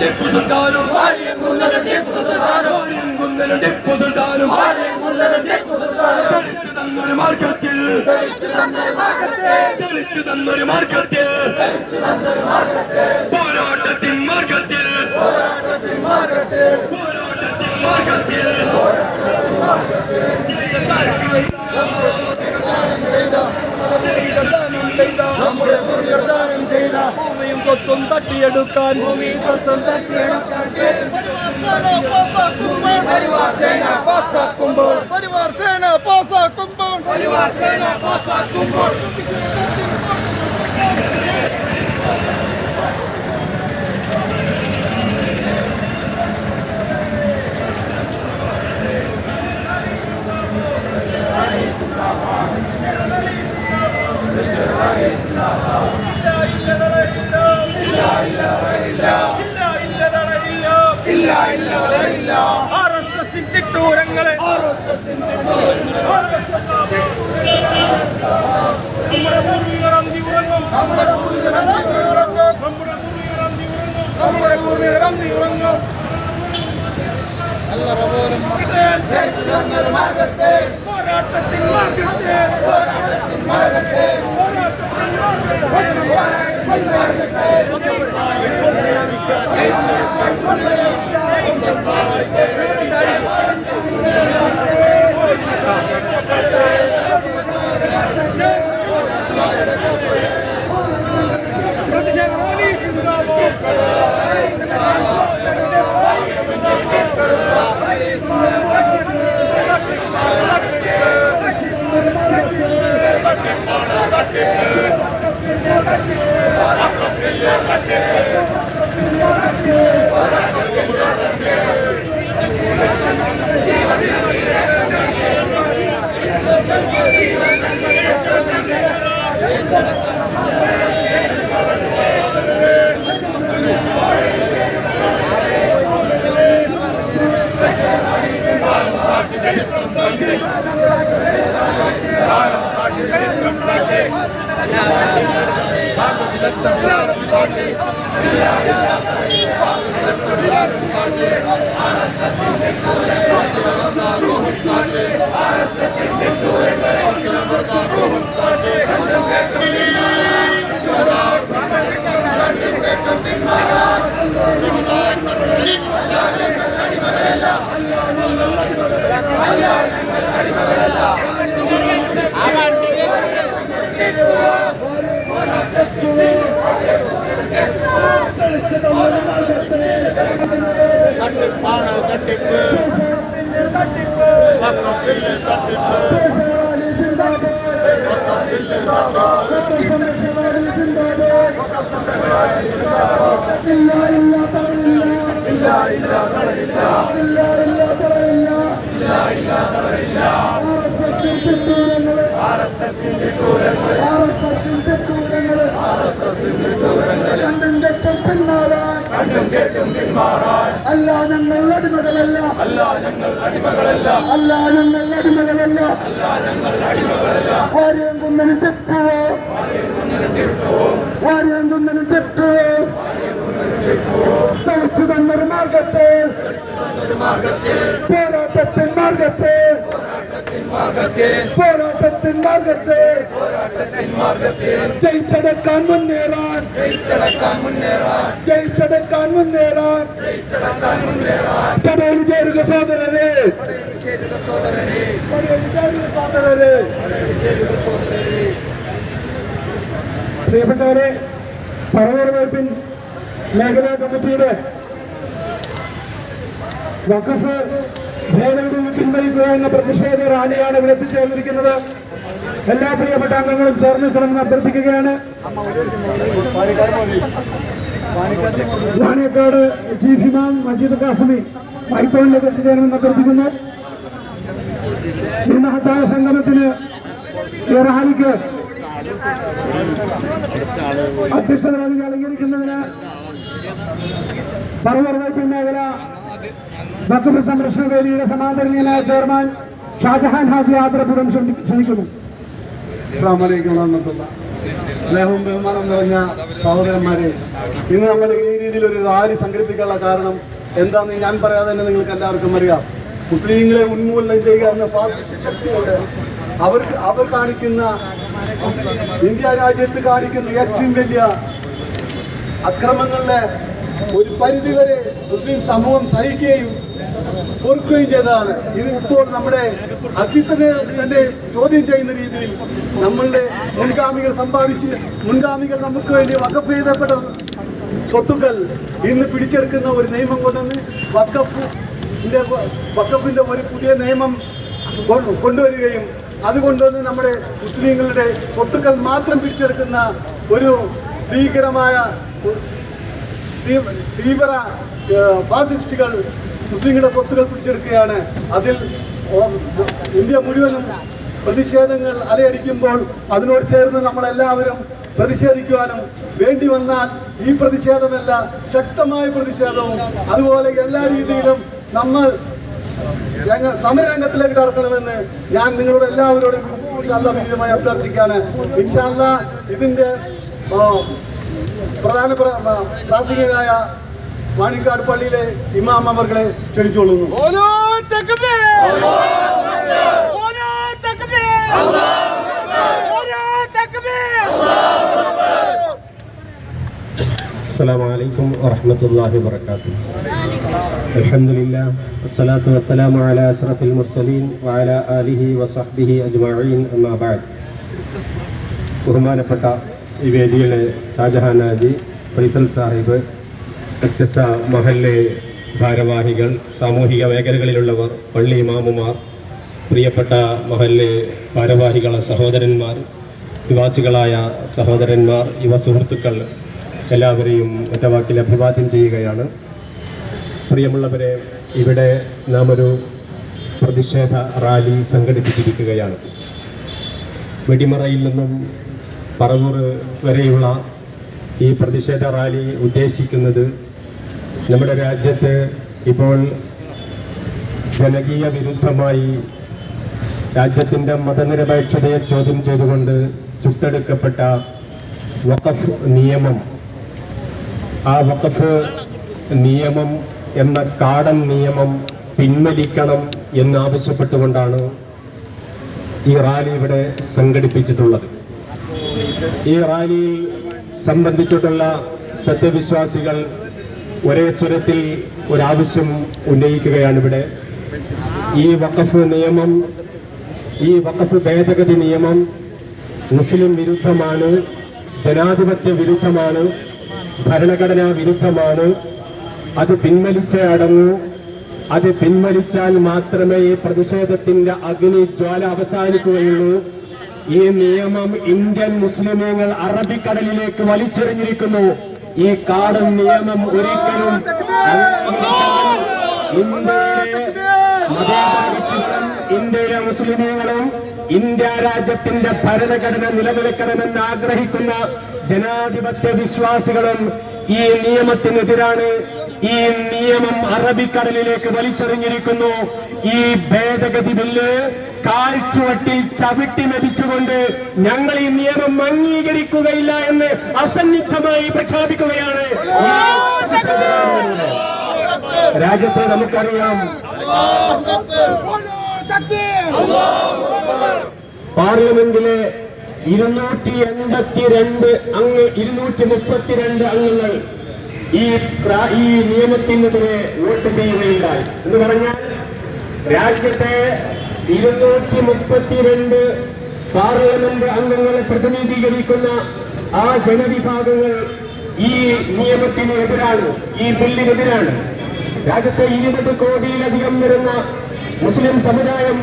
ടിപ്പു സുൽത്താനും ടിപ്പു സുൽത്താനും തെളിച്ചു തന്നൊരു മാർഗത്തിൽ തെളിച്ചു തന്നൊരു മാർഗത്തിൽ പോരാട്ടത്തിൻ മാർഗത്തിൽ പോരാട്ടത്തിൻ മാർഗത്തിൽ പോരാട്ടത്തിൻ പൂർവികർ പോരാട്ടത്തിൻ ചെയ്ത ഭൂമിയും സ്വത്തും തട്ടിയെടുക്കാൻ. ഭൂമിയും സ്വത്തും തട്ടിയെടുക്കാൻ പരിവാർ സേന പാസാക്കുമ്പോൾ പരിവാർ സേന പാസാക്കുമ്പോൾ. പരിവാർ സേന പാസാക്കുമ്പോൾ. ആർ എസ് എസിന്റെ നമ്മുടെ പൂർവികർ അന്തി ഉറങ്ങും നമ്മുടെ പൂർവികർ അന്തി ഉറങ്ങും നമ്മുടെ പൂർവികർ അന്തി ഉറങ്ങും നമ്മുടെ പൂർവികർ അന്തി ഉറങ്ങും പോരാട്ടത്തിൻ മാർഗത്തെ പോരാട്ടത്തിൻ മാർഗത്തെ പ്രതിഷേധ Thank you. തട്ടിപ്പാണ് തട്ടിപ്പ് തട്ടിപ്പ് അടിമകളല്ല അല്ല ഞങ്ങൾ അടിമകളല്ല. അല്ല ഞങ്ങൾ അടിമകളല്ല. വാര്യം കുന്നന് തെറ്റുവോ വാര്യം കുന്നന് തെറ്റുവോ തെളിച്ചു തന്നൊരു മാർഗത്തെ പോരാട്ടത്തിൻ മാർഗത്തെ പോരാട്ടത്തിൻ മാർഗത്തെ ജയിച്ചടക്കാൻ മുന്നേറാൻ ജയിച്ചടക്കാൻ മുന്നേറാൻ പടയിൽ ചേരുക സോദരരെ സോദരരെ പ്രിയപ്പെട്ടവരെ പറവൂർ വകുപ്പിൻ മേഖലാ കമ്മിറ്റിയുടെ വഖഫ് ഭേദഗതി പിൻവലിക്കുക എന്ന പ്രതിഷേധ റാലിയാണ് ഇവിടെ എത്തിച്ചേർന്നിരിക്കുന്നത്. എല്ലാ പ്രിയപ്പെട്ട അംഗങ്ങളും ചേർന്ന് നിൽക്കണമെന്ന് അഭ്യർത്ഥിക്കുകയാണ്. വാണിയക്കാട് ചീഫ് ഇമാം മജീദ് കാസമി മൈക്കോണിലേക്ക് എത്തിച്ചേരണമെന്ന് അഭ്യർത്ഥിക്കുന്നു. ഈ മഹത്തായ സംഗമത്തിന് ഈ റാലിക്ക് അധ്യക്ഷത പദവി അലങ്കരിക്കുന്നതിന് പറവൂർ വൈപ്പിൻ മേഖല വഖഫ് സംരക്ഷണ വേദിയുടെ സമാദരണീയനായ ചെയർമാൻ ഷാജഹാൻ ഹാജി ആദരപൂർവം ക്ഷണി- ക്ഷണിക്കുന്നു. സ്നേഹവും ബഹുമാനം നിറഞ്ഞ സഹോദരന്മാരെ ഇന്ന് നമ്മൾ ഈ രീതിയിൽ ഒരു റാലി സംഘടിപ്പിക്കാനുള്ള കാരണം എന്താണെന്ന് ഞാൻ പറയാതെ തന്നെ നിങ്ങൾക്ക് എല്ലാവർക്കും അറിയാം. മുസ്ലിങ്ങളെ ഉന്മൂലനം ചെയ്യുക എന്ന ഫാസിസ്റ്റ് അവർക്ക് അവർ കാണിക്കുന്ന ഇന്ത്യ രാജ്യത്ത് കാണിക്കുന്ന ഏറ്റവും വലിയ അക്രമങ്ങളിലെ ഒരു പരിധിവരെ മുസ്ലിം സമൂഹം സഹിക്കുകയും പൊറുക്കുകയും ചെയ്തതാണ്. ഇത് ഇപ്പോൾ നമ്മുടെ അസ്തിത്വത്തെ തന്നെ ചോദ്യം ചെയ്യുന്ന രീതിയിൽ നമ്മളുടെ മുൻഗാമികൾ സമ്പാദിച്ച് മുൻഗാമികൾ നമുക്ക് വേണ്ടി വകഫ് ചെയ്തപ്പെട്ട സ്വത്തുക്കൾ ഇന്ന് പിടിച്ചെടുക്കുന്ന ഒരു നിയമം കൊണ്ടുവന്ന് വക്കഫിന്റെ വക്കഫിന്റെ ഒരു പുതിയ നിയമം കൊണ്ടുവരികയും അതുകൊണ്ടുവന്ന് നമ്മുടെ മുസ്ലിങ്ങളുടെ സ്വത്തുക്കൾ മാത്രം പിടിച്ചെടുക്കുന്ന ഒരു ഭീകരമായ തീവ്ര ഫാസിസ്റ്റുകൾ മുസ്ലിങ്ങളുടെ സ്വത്തുകൾ പിടിച്ചെടുക്കുകയാണ്. അതിൽ ഇന്ത്യ മുഴുവനും പ്രതിഷേധങ്ങൾ അലയടിക്കുമ്പോൾ അതിനോട് ചേർന്ന് നമ്മളെല്ലാവരും പ്രതിഷേധിക്കുവാനും വേണ്ടി വന്നാൽ ഈ പ്രതിഷേധമല്ല ശക്തമായ പ്രതിഷേധവും അതുപോലെ എല്ലാ രീതിയിലും നമ്മൾ ഞങ്ങൾ സമരരംഗത്തിലേക്ക് ഇറക്കണമെന്ന് ഞാൻ നിങ്ങളോട് എല്ലാവരോടും വിനീതമായി അഭ്യർത്ഥിക്കാണ് ഇൻഷാല്ല ഇതിന്റെ പ്രധാന പ്രാസികനായ വാണിക്കാട് പള്ളിയിലെ ഇമാം അവർകളെ ക്ഷണിച്ചുകൊള്ളുന്നു. ബഹുമാനപ്പെട്ട ഈ വേദിയിലെ ഷാജഹാൻ ഹാജി ഫൈസൽ സാഹിബ് വ്യത്യസ്ത മഹല്ലെ ഭാരവാഹികൾ സാമൂഹിക മേഖലകളിലുള്ളവർ പള്ളി ഇമാമുമാർ പ്രിയപ്പെട്ട മഹല്ലെ ഭാരവാഹികൾ സഹോദരന്മാർ നിവാസികളായ സഹോദരന്മാർ യുവ സുഹൃത്തുക്കൾ എല്ലാവരെയും ഒറ്റവാക്കിൽ അഭിവാദ്യം ചെയ്യുകയാണ്. പ്രിയമുള്ളവരെ ഇവിടെ നാം ഒരു പ്രതിഷേധ റാലി സംഘടിപ്പിച്ചിരിക്കുകയാണ്. വെടിമറയിൽ നിന്നും പറവൂർ വരെയുള്ള ഈ പ്രതിഷേധ റാലി ഉദ്ദേശിക്കുന്നത് നമ്മുടെ രാജ്യത്ത് ഇപ്പോൾ ജനകീയ വിരുദ്ധമായി രാജ്യത്തിന്റെ മതനിരപേക്ഷതയെ ചോദ്യം ചെയ്തുകൊണ്ട് ചുട്ടെടുക്കപ്പെട്ട വഖഫ് നിയമം. ആ വഖഫ് നിയമം എന്ന കാടൻ നിയമം പിൻവലിക്കണം എന്നാവശ്യപ്പെട്ടുകൊണ്ടാണ് ഈ റാലി ഇവിടെ സംഘടിപ്പിച്ചിട്ടുള്ളത്. ഈ റാലിയിൽ സംബന്ധിച്ചിട്ടുള്ള സത്യവിശ്വാസികൾ ഒരേ സ്വരത്തിൽ ഒരാവശ്യം ഉന്നയിക്കുകയാണ് ഇവിടെ. ഈ വഖഫ് നിയമം ഈ വഖഫ് ഭേദഗതി നിയമം മുസ്ലിം വിരുദ്ധമാണ് ജനാധിപത്യ വിരുദ്ധമാണ് ഭരണഘടനാ വിരുദ്ധമാണ്. അത് പിൻവലിച്ചേ അടങ്ങൂ. അത് പിൻവലിച്ചാൽ മാത്രമേ ഈ പ്രതിഷേധത്തിന്റെ അഗ്നി ജ്വാല അവസാനിക്കുകയുള്ളൂ. ഈ നിയമം ഇന്ത്യൻ മുസ്ലിമീങ്ങൾ അറബിക്കടലിലേക്ക് വലിച്ചെറിഞ്ഞിരിക്കുന്നു. ഈ കാടൻ നിയമം ഒരിക്കലും ഇന്ത്യയിലെ മതേതരകക്ഷികളും ഇന്ത്യയിലെ മുസ്ലിമീങ്ങളും ഇന്ത്യ രാജ്യത്തിന്റെ ഭരണഘടന നിലനിൽക്കണമെന്ന് ആഗ്രഹിക്കുന്ന ജനാധിപത്യ വിശ്വാസികളും ഈ നിയമത്തിനെതിരാണ് ഈ നിയമം അറബിക്കടലിലേക്ക് വലിച്ചെറിഞ്ഞിരിക്കുന്നു. ഈ ഭേദഗതി ബില്ല് കാഴ്ചവട്ടി ചവിട്ടി മരിച്ചുകൊണ്ട് ഞങ്ങൾ ഈ നിയമം അംഗീകരിക്കുകയില്ല എന്ന് അസന്നിഗ്ധമായി പ്രഖ്യാപിക്കുകയാണ്. രാജ്യത്തെ നമുക്കറിയാം പാർലമെന്റിലെ ഇരുന്നൂറ്റി എൺപത്തിരണ്ട് അംഗ ഇരുന്നൂറ്റി മുപ്പത്തിരണ്ട് അംഗങ്ങൾ ഈ ഈ നിയമത്തിനെതിരെ വോട്ട് ചെയ്യുകയുണ്ടായി എന്ന് പറഞ്ഞാൽ രാജ്യത്തെ ഇരുന്നൂറ്റി മുപ്പത്തിരണ്ട് പാർലമെന്റ് അംഗങ്ങളെ പ്രതിനിധീകരിക്കുന്ന ആ ജനവിഭാഗങ്ങൾ ഈ നിയമത്തിന് എതിരാണ് ഈ ബില്ലിനെതിരാണ്. രാജ്യത്തെ ഇരുപത് കോടിയിലധികം വരുന്ന മുസ്ലിം സമുദായം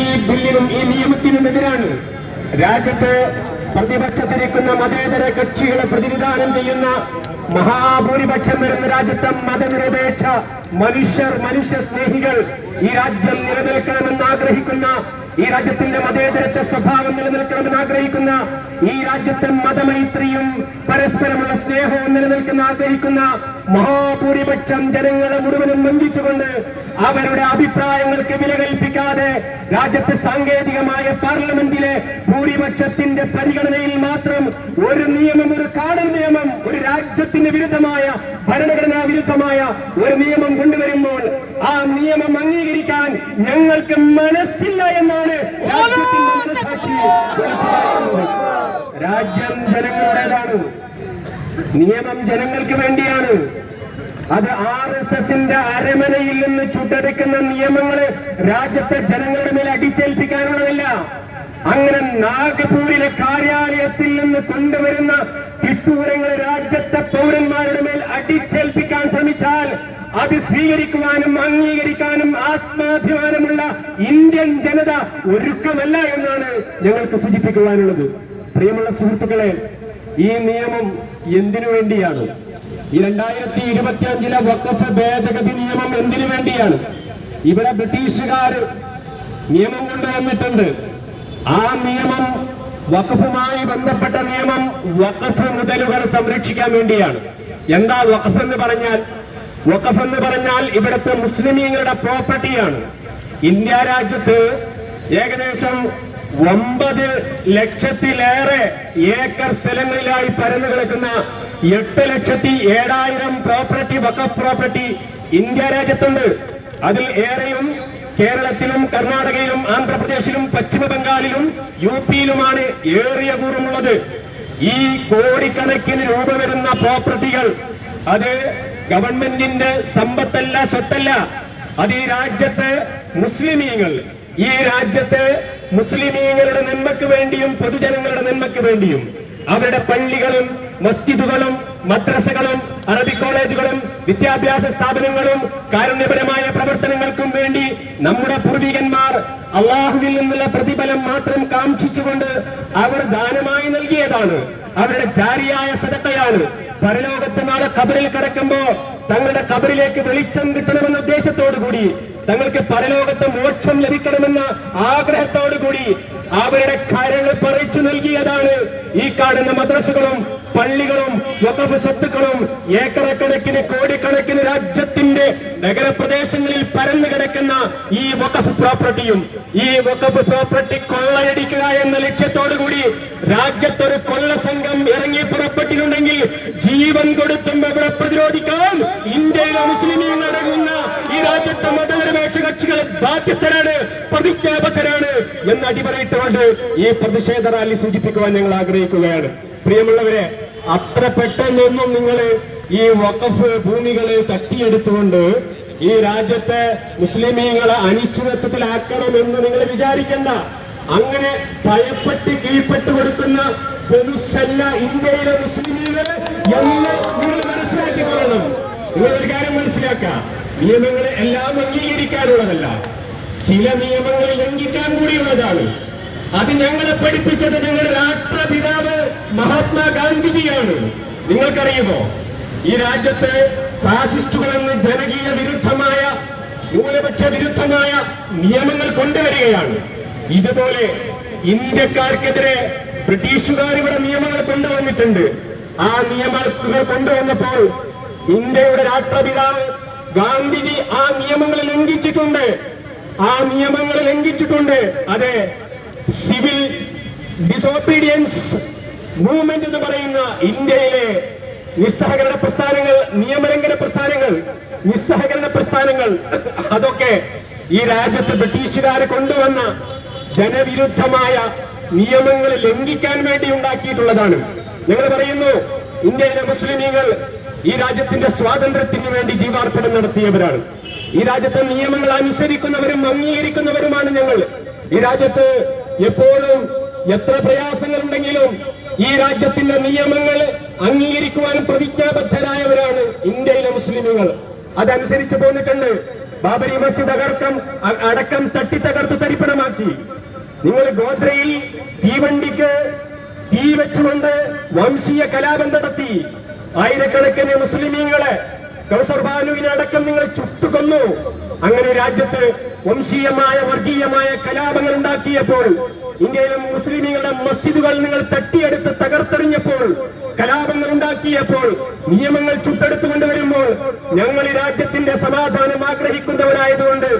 ഈ ബില്ലിനും ഈ നിയമത്തിനും എതിരാണ്. രാജ്യത്ത് പ്രതിപക്ഷത്തിരിക്കുന്ന മതേതര കക്ഷികളെ പ്രതിനിധാനം ചെയ്യുന്ന മഹാഭൂരിപക്ഷം വരുന്ന രാജ്യത്തെ മതനിരപേക്ഷ മനുഷ്യർ മനുഷ്യ സ്നേഹികൾ ഈ രാജ്യം നിലനിൽക്കണമെന്ന് ആഗ്രഹിക്കുന്ന ഈ രാജ്യത്തിന്റെ മതേതരത്വ സ്വഭാവം നിലനിൽക്കണമെന്ന് ആഗ്രഹിക്കുന്ന ഈ രാജ്യത്തെ മതമൈത്രിയും പരസ്പരമുള്ള സ്നേഹവും നിലനിൽക്കുന്ന ആഗ്രഹിക്കുന്ന മഹാഭൂരിപക്ഷം ജനങ്ങളെ മുഴുവനും വഞ്ചിച്ചുകൊണ്ട് അവരുടെ അഭിപ്രായങ്ങൾക്ക് വില കൽപ്പിക്കാതെ രാജ്യത്ത് സാങ്കേതികമായ പാർലമെന്റിലെ ഭൂരിപക്ഷത്തിന്റെ പരിഗണനയിൽ മാത്രം ഒരു നിയമം ഒരു കാടൻ നിയമം ഒരു രാജ്യത്തിന് വിരുദ്ധമായ ഭരണഘടനാ വിരുദ്ധമായ ഒരു നിയമം കൊണ്ടുവരുമ്പോൾ ആ നിയമം അംഗീകരിക്കാൻ ഞങ്ങൾക്ക് മനസ്സില്ല എന്നാണ് രാജ്യത്തിന്റെ പറയുന്നത്. രാജ്യം ജനങ്ങളുടേതാണ്. നിയമം ജനങ്ങൾക്ക് വേണ്ടിയാണ്. അത് ആർ എസ് എസിന്റെ അരമനയിൽ നിന്ന് ചുട്ടെടുക്കുന്ന നിയമങ്ങൾ രാജ്യത്തെ ജനങ്ങളുടെ മേൽ അടിച്ചേൽപ്പിക്കാനുള്ളതല്ല. അങ്ങനെ നാഗ്പൂരിലെ കാര്യാലയത്തിൽ നിന്ന് കൊണ്ടുവരുന്ന തിട്ടൂരങ്ങൾ രാജ്യത്തെ പൗരന്മാരുടെ മേൽ അടിച്ചേൽപ്പിക്കാൻ ശ്രമിച്ചാൽ അത് സ്വീകരിക്കുവാനും അംഗീകരിക്കാനും ആത്മാഭിമാനമുള്ള ഇന്ത്യൻ ജനത ഒരുക്കമല്ല എന്നാണ് ഞങ്ങൾക്ക് സൂചിപ്പിക്കുവാനുള്ളത്. പ്രിയമുള്ള സുഹൃത്തുക്കളെ ഈ നിയമം എന്തിനു വേണ്ടിയാണ്? ഈ രണ്ടായിരത്തി ഇരുപത്തി അഞ്ചിലെ വക്കഫ് ഭേദഗതി നിയമം എന്തിനു വേണ്ടിയാണ്? ഇവിടെ ബ്രിട്ടീഷുകാർ നിയമം കൊണ്ടുവന്നിട്ടുണ്ട്. ആ നിയമം വഖഫുമായി ബന്ധപ്പെട്ട നിയമം വഖഫ് മുതലുകൾ സംരക്ഷിക്കാൻ വേണ്ടിയാണ്. എന്താ വഖഫ് എന്ന് പറഞ്ഞാൽ? വഖഫ് എന്ന് പറഞ്ഞാൽ ഇവിടുത്തെ മുസ്ലിമീങ്ങളുടെ പ്രോപ്പർട്ടിയാണ് ഇന്ത്യ രാജ്യത്ത് ഏകദേശം ഒമ്പത് ലക്ഷത്തിലേറെ ഏക്കർ സ്ഥലങ്ങളിലായി പരന്നു കിടക്കുന്ന എട്ട് ലക്ഷത്തി ഏഴായിരം പ്രോപ്പർട്ടി വക്കഫ് പ്രോപ്പർട്ടി ഇന്ത്യ രാജ്യത്തുണ്ട്. അതിൽ ഏറെയും കേരളത്തിലും കർണാടകയിലും ആന്ധ്രാപ്രദേശിലും പശ്ചിമ ബംഗാളിലും യു പിയിലുമാണ് ഏറിയ കൂറുമുള്ളത് ഈ കോടിക്കണക്കിന് രൂപ വരുന്ന പ്രോപ്പർട്ടികൾ അത് ഗവൺമെന്റിന്റെ സമ്പത്തല്ല സ്വത്തല്ല. അത് ഈ രാജ്യത്തെ മുസ്ലിമീങ്ങൾ ഈ രാജ്യത്തെ മുസ്ലിമീങ്ങളുടെ നന്മയ്ക്ക് വേണ്ടിയും പൊതുജനങ്ങളുടെ നന്മയ്ക്ക് വേണ്ടിയും അവരുടെ പള്ളികളും മസ്ജിദുകളും മദ്രസകളും അറബി കോളേജുകളും വിദ്യാഭ്യാസ സ്ഥാപനങ്ങളും കാരുണ്യപരമായ പ്രവർത്തനങ്ങൾക്കും വേണ്ടി നമ്മുടെ പൂർവികന്മാർ അള്ളാഹുവിൽ നിന്നുള്ള പ്രതിഫലം മാത്രം കാക്ഷിച്ചുകൊണ്ട് അവർ ദാനമായി നൽകിയതാണ്. അവരുടെ ജാരിയായ സദത്തയാണ് പരലോകത്ത് നാളെ കബറിൽ കിടക്കുമ്പോ തങ്ങളുടെ കബറിലേക്ക് വെളിച്ചം കിട്ടണമെന്ന ഉദ്ദേശത്തോടു കൂടി തങ്ങൾക്ക് പരലോകത്ത് മോക്ഷം ലഭിക്കണമെന്ന ആഗ്രഹത്തോടു കൂടി അവരുടെ കരൾ പറിച്ചു നൽകിയതാണ് ഈ കാണുന്ന മദ്രസകളും പള്ളികളും വഖഫ് സ്വത്തുക്കളും ഏക്കറക്കണക്കിന് കോടിക്കണക്കിന് രാജ്യത്തിന്റെ നഗരപ്രദേശങ്ങളിൽ പരന്നു കിടക്കുന്ന ഈ വകഫ് പ്രോപ്പർട്ടിയും ഈ വഖഫ് പ്രോപ്പർട്ടി കൊള്ളയടിക്കുക എന്ന ലക്ഷ്യത്തോടുകൂടി രാജ്യത്തൊരു കൊള്ള സംഘം ഇറങ്ങി പുറപ്പെട്ടിട്ടുണ്ടെങ്കിൽ ജീവൻ കൊടുത്തും അവരെ പ്രതിരോധിക്കാൻ ഇന്ത്യയിലെ മുസ്ലിമീങ്ങൾ അടങ്ങുന്ന ഈ രാജ്യത്തെ മതനിരപേക്ഷ ബാധ്യസ്ഥരാണ് പ്രതിജ്ഞാബദ്ധരാണ് എന്ന് അടിപറയിട്ടുകൊണ്ട് ഈ പ്രതിഷേധ റാലി സൂചിപ്പിക്കുവാൻ ഞങ്ങൾ ആഗ്രഹിക്കുകയാണ്. പ്രിയമുള്ളവരെ അത്ര പെട്ടെന്നൊന്നും നിങ്ങൾ ഈ വഖഫ് ഭൂമികളെ തട്ടിയെടുത്തുകൊണ്ട് ഈ രാജ്യത്തെ മുസ്ലിമീങ്ങളെ അനിശ്ചിതത്വത്തിലാക്കണമെന്ന് നിങ്ങൾ വിചാരിക്കണ്ട. അങ്ങനെ ഭയപ്പെട്ട് കീഴ്പ്പെട്ട് കൊടുക്കുന്ന ജനുസല്ല ഇന്ത്യയിലെ മുസ്ലിമീങ്ങൾ എന്ന് നിങ്ങൾ മനസ്സിലാക്കിക്കൊള്ളണം നിങ്ങൾ ഒരു കാര്യം മനസ്സിലാക്കാം നിയമങ്ങളെ എല്ലാം അംഗീകരിക്കാനുള്ളതല്ല. ചില നിയമങ്ങൾ ലംഘിക്കാൻ കൂടിയുള്ളതാണ്. അത് ഞങ്ങളെ പഠിപ്പിച്ചത് ഞങ്ങളുടെ രാഷ്ട്രപിതാവ് മഹാത്മാഗാന്ധിജിയാണ്. നിങ്ങൾക്കറിയുമോ? ഈ രാജ്യത്തെ ഫാസിസ്റ്റുകളെന്ന് ജനകീയ വിരുദ്ധമായ ന്യൂനപക്ഷ വിരുദ്ധമായ നിയമങ്ങൾ കൊണ്ടുവരികയാണ്. ഇതുപോലെ ഇന്ത്യക്കാർക്കെതിരെ ബ്രിട്ടീഷുകാർ ഇവിടെ നിയമങ്ങൾ കൊണ്ടുവന്നിട്ടുണ്ട്. ആ നിയമങ്ങൾ കൊണ്ടുവന്നപ്പോൾ ഇന്ത്യയുടെ രാഷ്ട്രപിതാവ് ഗാന്ധിജി ആ നിയമങ്ങൾ ലംഘിച്ചിട്ടുണ്ട്. ആ നിയമങ്ങൾ ലംഘിച്ചിട്ടുണ്ട്. അതെ സിവിൽ ഡിസോബീഡിയൻസ് മൂവ്മെന്റ് എന്ന് പറയുന്ന ഇന്ത്യയിലെ നിസ്സഹകരണ പ്രസ്ഥാനങ്ങൾ നിയമലംഘന പ്രസ്ഥാനങ്ങൾ നിസ്സഹകരണ പ്രസ്ഥാനങ്ങൾ അതൊക്കെ ഈ രാജ്യത്ത് ബ്രിട്ടീഷുകാർ കൊണ്ടുവന്ന ജനവിരുദ്ധമായ നിയമങ്ങൾ ലംഘിക്കാൻ വേണ്ടി ഉണ്ടാക്കിയിട്ടുള്ളതാണ്. ഞങ്ങൾ പറയുന്നു ഇന്ത്യയിലെ മുസ്ലിമീങ്ങൾ ഈ രാജ്യത്തിന്റെ സ്വാതന്ത്ര്യത്തിന് വേണ്ടി ജീവാർപ്പണം നടത്തിയവരാണ്. ഈ രാജ്യത്തെ നിയമങ്ങൾ അനുസരിക്കുന്നവരും അംഗീകരിക്കുന്നവരുമാണ് ഞങ്ങൾ. ഈ രാജ്യത്ത് എപ്പോഴും എത്ര പ്രയാസങ്ങളുണ്ടെങ്കിലും ഈ രാജ്യത്തിന്റെ നിയമങ്ങൾ അംഗീകരിക്കുവാൻ പ്രതിജ്ഞാബദ്ധരായവരാണ് ഇന്ത്യയിലെ മുസ്ലിമുകൾ. അതനുസരിച്ച് പോന്നിട്ടുണ്ട്. ബാബരി മസ്ജിദ് തകർക്കം അടക്കം തട്ടി തകർത്ത് തരിപ്പണമാക്കി. നിങ്ങൾ ഗോത്രയിൽ തീവണ്ടിക്ക് തീ വെച്ചുകൊണ്ട് വംശീയ കലാപം നടത്തി. ആയിരക്കണക്കിന് മുസ്ലിമീങ്ങളെ കൗസർ ബാനുവിനെ അടക്കം നിങ്ങൾ രാജ്യത്ത് വംശീയമായ വർഗീയമായ കലാപങ്ങൾ ഉണ്ടാക്കിയപ്പോൾ ഇന്ത്യയിലെ മുസ്ലിമീങ്ങളുടെ മസ്ജിദുകൾ നിങ്ങൾ തട്ടിയെടുത്ത് തകർത്തെറിഞ്ഞപ്പോൾ കലാപങ്ങൾ ഉണ്ടാക്കിയപ്പോൾ നിയമങ്ങൾ ചുട്ടെടുത്തു കൊണ്ടുവരുമ്പോൾ ഞങ്ങൾ ഈ രാജ്യത്തിന്റെ സമാധാനം ആഗ്രഹിക്കുന്നവരായതുകൊണ്ട്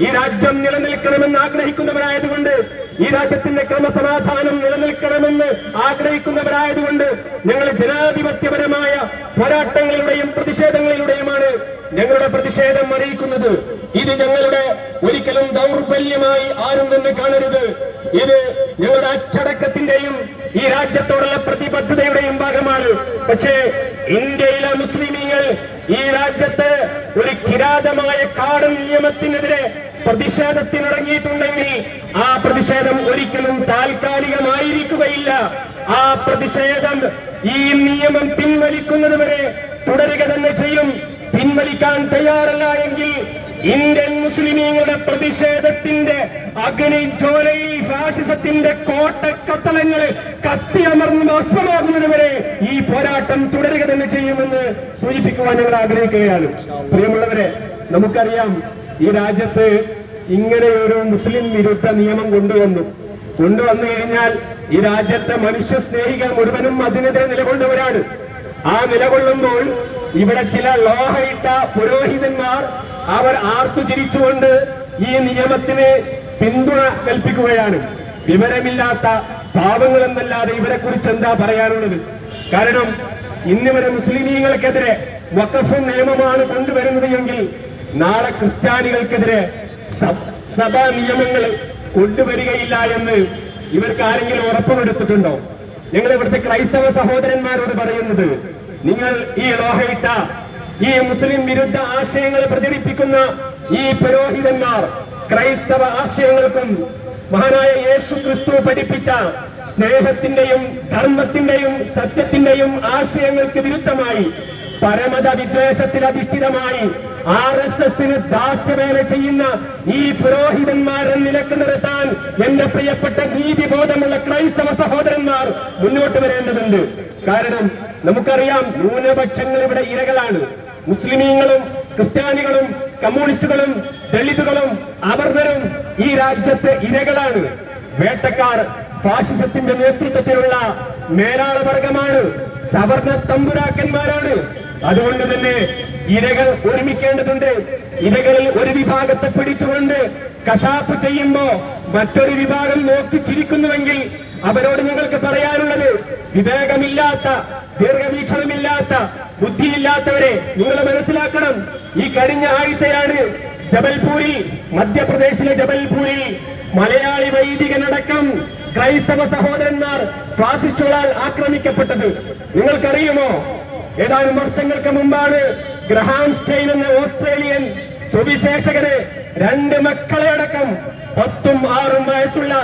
ഈ രാജ്യം നിലനിൽക്കണമെന്ന് ആഗ്രഹിക്കുന്നവരായതുകൊണ്ട് ഈ രാജ്യത്തിന്റെ ക്രമസമാധാനം നിലനിൽക്കണമെന്ന് ആഗ്രഹിക്കുന്നവരായതുകൊണ്ട് ഞങ്ങൾ ജനാധിപത്യപരമായ പോരാട്ടങ്ങളിലൂടെയും പ്രതിഷേധങ്ങളിലൂടെയുമാണ് ഞങ്ങളുടെ പ്രതിഷേധം അറിയിക്കുന്നത് ഇത് ഞങ്ങളുടെ ഒരിക്കലും ദൗർബല്യമായി ആരും തന്നെ കാണരുത്. ഇത് ഞങ്ങളുടെ അച്ചടക്കത്തിന്റെയും ഈ രാജ്യത്തോടുള്ള പ്രതിബദ്ധതയുടെയും ഭാഗമാണ്. പക്ഷേ ഇന്ത്യയിലെ മുസ്ലിമീങ്ങൾ ഈ രാജ്യത്ത് ഒരു കിരാതമായ കാടൻ നിയമത്തിനെതിരെ പ്രതിഷേധത്തിനിറങ്ങിയിട്ടുണ്ടെങ്കിൽ ആ പ്രതിഷേധം ഒരിക്കലും താൽക്കാലികമായിരിക്കുകയില്ല. ആ പ്രതിഷേധം ഈ നിയമം പിൻവലിക്കുന്നത് വരെ തുടരുക തന്നെ ചെയ്യും. പിൻവലിക്കാൻ തയ്യാറല്ല എങ്കിൽ ഇന്ത്യൻ മുസ്ലിമീങ്ങളുടെ പ്രതിഷേധത്തിന്റെ അഗ്നിജ്വാലയിൽ ഫാസിസത്തിന്റെ കോട്ടക്കത്തളങ്ങൾ കത്തിയമർന്ന് ഭസ്മമാകുന്നതുവരെ ഈ പോരാട്ടം തുടരുക തന്നെ ചെയ്യുമെന്ന് സൂചിപ്പിക്കുവാൻ ഞങ്ങൾ ആഗ്രഹിക്കുകയാണ്. പ്രിയമുള്ളവരെ നമുക്കറിയാം ഈ രാജ്യത്ത് ഇങ്ങനെ ഒരു മുസ്ലിം വിരുദ്ധ നിയമം കൊണ്ടുവന്നു. കൊണ്ടുവന്നു കഴിഞ്ഞാൽ ഈ രാജ്യത്തെ മനുഷ്യ സ്നേഹികൾ മുഴുവനും അതിനെതിരെ നിലകൊണ്ടവരാണ്. ആ നിലകൊള്ളുമ്പോൾ ഇവിടെ ചില ലോഹയിട്ട പുരോഹിതന്മാർ അവർ ആർത്തു ചിരിച്ചുകൊണ്ട് ഈ നിയമത്തിന് പിന്തുണ കൽപ്പിക്കുകയാണ്. വിവരമില്ലാത്ത പാവങ്ങൾ എന്നല്ലാതെ ഇവരെ കുറിച്ച് എന്താ പറയാനുള്ളത്? കാരണം ഇന്നിവരെ മുസ്ലിമീങ്ങൾക്കെതിരെ വക്കഫ് നിയമമാണ് കൊണ്ടുവരുന്നത് എങ്കിൽ നാളെ ക്രിസ്ത്യാനികൾക്കെതിരെ സഭ- നിയമങ്ങൾ കൊണ്ടുവരികയില്ല എന്ന് ഇവർക്ക് ആരെങ്കിലും ഉറപ്പുകൊടുത്തിട്ടുണ്ടോ ഞങ്ങൾ ഇവിടുത്തെ ക്രൈസ്തവ സഹോദരന്മാരോട് പറയുന്നത് നിങ്ങൾ ഈ ലോഹയിട്ട ഈ മുസ്ലിം വിരുദ്ധ ആശയങ്ങൾ പ്രചരിപ്പിക്കുന്ന ഈ പുരോഹിതന്മാർ ക്രൈസ്തവ ആശയങ്ങൾക്കും മഹാനായ യേശു ക്രിസ്തു പഠിപ്പിച്ച സ്നേഹത്തിന്റെയും ധർമ്മത്തിന്റെയും സത്യത്തിന്റെയും ആശയങ്ങൾക്ക് വിരുദ്ധമായി പരമത വിദ്വേഷത്തിൽ അധിഷ്ഠിതമായി ആർ എസ് എസിന് ദാസ്യവേല ചെയ്യുന്ന ഈ പുരോഹിതന്മാരെ നിലയ്ക്ക് നിർത്താൻ എന്റെ പ്രിയപ്പെട്ട നീതിബോധമുള്ള ക്രൈസ്തവ സഹോദരന്മാർ മുന്നോട്ട് വരേണ്ടതുണ്ട്. കാരണം നമുക്കറിയാം ന്യൂനപക്ഷങ്ങൾ ഇവിടെ ഇരകളാണ്. മുസ്ലിമീങ്ങളും ക്രിസ്ത്യാനികളും കമ്മ്യൂണിസ്റ്റുകളും ദളിതുകളും അവർണരും ഈ രാജ്യത്തെ ഇരകളാണ്. വേട്ടക്കാർ ഫാഷിസത്തിന്റെ നേതൃത്വത്തിലുള്ള മേലാള വർഗമാണ് സവർണ തമ്പുരാക്കന്മാരാണ്. അതുകൊണ്ട് തന്നെ ഇരകൾ ഒരുമിക്കേണ്ടതുണ്ട്. ഇരകളിൽ ഒരു വിഭാഗത്തെ പിടിച്ചുകൊണ്ട് കശാപ്പ് ചെയ്യുമ്പോ മറ്റൊരു വിഭാഗം നോക്കി ചിരിക്കുന്നുവെങ്കിൽ അവരോട് ഞങ്ങൾക്ക് പറയാനുള്ളത് വിവേകമില്ലാത്ത ദീർഘവീക്ഷണമില്ലാത്ത ബുദ്ധിയില്ലാത്തവരെ നിങ്ങൾ മനസ്സിലാക്കണം. ഈ കഴിഞ്ഞ ആഴ്ചയാണ് ജബൽപൂരിൽ മധ്യപ്രദേശിലെ ജബൽപൂരിൽ മലയാളി വൈദികനടക്കം ക്രൈസ്തവ സഹോദരന്മാർ ഫാസിസ്റ്റുകളാൽ ആക്രമിക്കപ്പെട്ടത്. നിങ്ങൾക്കറിയുമോ? ഏതാനും വർഷങ്ങൾക്ക് മുമ്പാണ് ഗ്രഹാം സ്റ്റെയിൻ എന്ന ഓസ്ട്രേലിയൻ സുവിശേഷകന് രണ്ട് മക്കളെ അടക്കം പത്തും ആറും വയസ്സുള്ള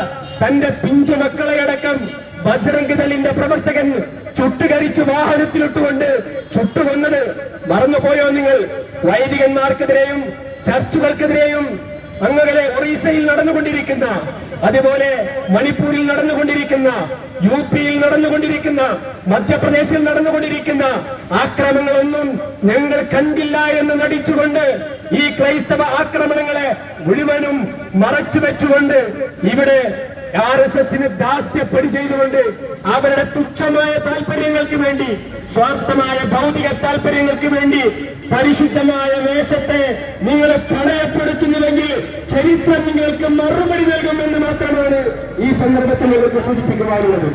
തന്റെ പിഞ്ചു മക്കളെ അടക്കം ബജ്രംഗ് പ്രവർത്തകൻ ചുട്ടുകരിച്ചു വാഹനത്തിലിട്ടുകൊണ്ട് ചുട്ടുകൊന്നത്. മറന്നുപോയോ നിങ്ങൾ? വൈദികന്മാർക്കെതിരെയും ചർച്ചുകൾക്കെതിരെയും അങ്ങനെ ഒറീസയിൽ നടന്നുകൊണ്ടിരിക്കുന്ന അതുപോലെ മണിപ്പൂരിൽ നടന്നുകൊണ്ടിരിക്കുന്ന യു പിയിൽ നടന്നുകൊണ്ടിരിക്കുന്ന മധ്യപ്രദേശിൽ നടന്നുകൊണ്ടിരിക്കുന്ന ആക്രമണങ്ങളൊന്നും ഞങ്ങൾ കണ്ടില്ല എന്ന് നടിച്ചുകൊണ്ട് ഈ ക്രൈസ്തവ ആക്രമണങ്ങളെ മുഴുവനും മറച്ചു വെച്ചുകൊണ്ട് ഇവിടെ ആർ എസ് എസിന് ദാസ്യപ്പണി ചെയ്തുകൊണ്ട് അവരുടെ തുച്ഛമായ താല്പര്യങ്ങൾക്ക് വേണ്ടി സ്വാർത്ഥമായ ഭൗതിക താല്പര്യങ്ങൾക്ക് വേണ്ടി പരിശുദ്ധമായ വേഷത്തെ നിങ്ങൾ പണയപ്പെടുത്തുന്നില്ലെങ്കിൽ ചരിത്രം നിങ്ങൾക്ക് മറുപടി നൽകുമെന്ന് മാത്രമാണ് ഈ സന്ദർഭത്തിൽ നിങ്ങൾക്ക് സൂചിപ്പിക്കുവാനുള്ളത്.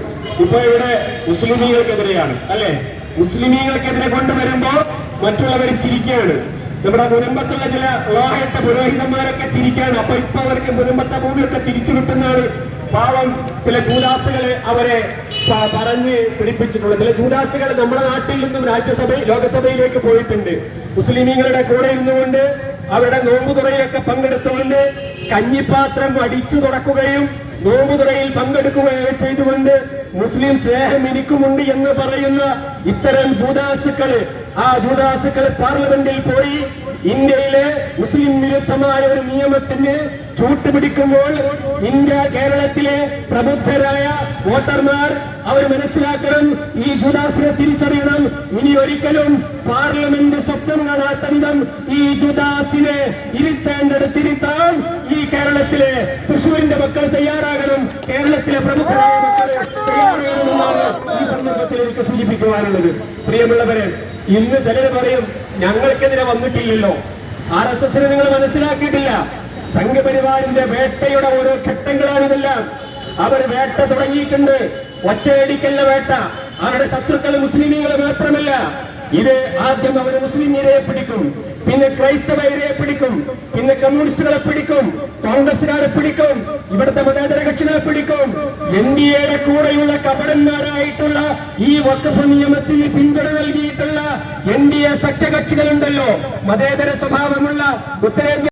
ഇപ്പൊ ഇവിടെ മുസ്ലിമീങ്ങൾക്കെതിരെയാണ് അല്ലെ? മുസ്ലിമീങ്ങൾക്കെതിരെ കൊണ്ടുവരുമ്പോ മറ്റുള്ളവർ ചിരിക്കുകയാണ്. നമ്മുടെ മുനമ്പത്തുള്ള ചില ലോഹയത്തെ പുരോഹിതന്മാരൊക്കെ ചിരിക്കുകയാണ്. അപ്പൊ ഇപ്പൊ അവർക്ക് മുനമ്പത്തെ ഭൂമിയൊക്കെ തിരിച്ചു കിട്ടുന്നതാണ് പാവം ചില ചൂദാസുകളെ അവരെ പറഞ്ഞ് പിടിപ്പിച്ചിട്ടുള്ളത്. ചില ചൂദാസുകൾ നമ്മുടെ നാട്ടിൽ നിന്നും രാജ്യസഭയിൽ ലോകസഭയിലേക്ക് പോയിട്ടുണ്ട്. മുസ്ലിമീങ്ങളുടെ കൂടെ ഇരുന്നുകൊണ്ട് അവരുടെ നോമ്പുതുറയിലൊക്കെ പങ്കെടുത്തുകൊണ്ട് കഞ്ഞിപ്പാത്രം അടിച്ചു തുറക്കുകയും നോമ്പുതുറയിൽ പങ്കെടുക്കുകയും ചെയ്തുകൊണ്ട് മുസ്ലിം സ്നേഹം എനിക്കുമുണ്ട് എന്ന് പറയുന്ന ഇത്തരം ജൂതാസുക്കൾ ആ ജൂതാസുക്കൾ പാർലമെന്റിൽ പോയി ഇന്ത്യയിലെ മുസ്ലിം വിരുദ്ധമായ ഒരു നിയമത്തിന് ചൂട്ടുപിടിക്കുമ്പോൾ ഇന്ത്യ കേരളത്തിലെ പ്രബുദ്ധരായ വോട്ടർമാർ അവർ മനസ്സിലാക്കണം ഈ ജുദാസിനെ തിരിച്ചറിയണം. ഇനി ഒരിക്കലും പാർലമെന്റ് സ്വപ്നം കാണാത്ത വിധം ഈ ജുദാസിനെ ഇരുത്തേണ്ടടുത്ത് തിരുത്താൻ ഈ കേരളത്തിലെ തൃശൂരിന്റെ മക്കൾ തയ്യാറാകണം. കേരളത്തിലെ പ്രമുഖരായ മക്കൾ തയ്യാറാകണമെന്നാണ് ഈ സന്ദർഭത്തിൽ എനിക്ക് സൂചിപ്പിക്കുവാനുള്ളത്. പ്രിയമുള്ളവരെ ഇന്ന് ചിലർ പറയും ഞങ്ങൾക്കെതിരെ വന്നിട്ടില്ലല്ലോ. ആർ എസ് എസിനെ നിങ്ങൾ മനസ്സിലാക്കിയിട്ടില്ല. സംഘപരിവാറിന്റെ വേട്ടയുടെ ഓരോ ഘട്ടങ്ങളാണിതെല്ലാം അവർ വേട്ട തുടങ്ങിയിട്ടുണ്ട്. ഒറ്റയടിക്കല്ല വേട്ട. അവരുടെ ശത്രുക്കൾ മുസ്ലിമീങ്ങൾ മാത്രമല്ല. ഇത് ആദ്യം അവർ മുസ്ലിം ഇരയെ പിടിക്കും. പിന്നെ ക്രൈസ്തവ ഇരയെ പിടിക്കും. പിന്നെ കമ്മ്യൂണിസ്റ്റുകളെ പിടിക്കും. കോൺഗ്രസുകാരെ പിടിക്കും. ഇവിടുത്തെ മതേതര കക്ഷികളെ പിടിക്കും. എൻ ഡി എയുടെ കൂടെയുള്ള കപടന്മാരായിട്ടുള്ള ഈ വഖഫ് നിയമത്തിന് പിന്തുണ നൽകിയിട്ടുള്ള എൻ ഡി എ സഖ്യകക്ഷികളുണ്ടല്ലോ. മതേതര സ്വഭാവമുള്ള ഉത്തരേന്ത്യ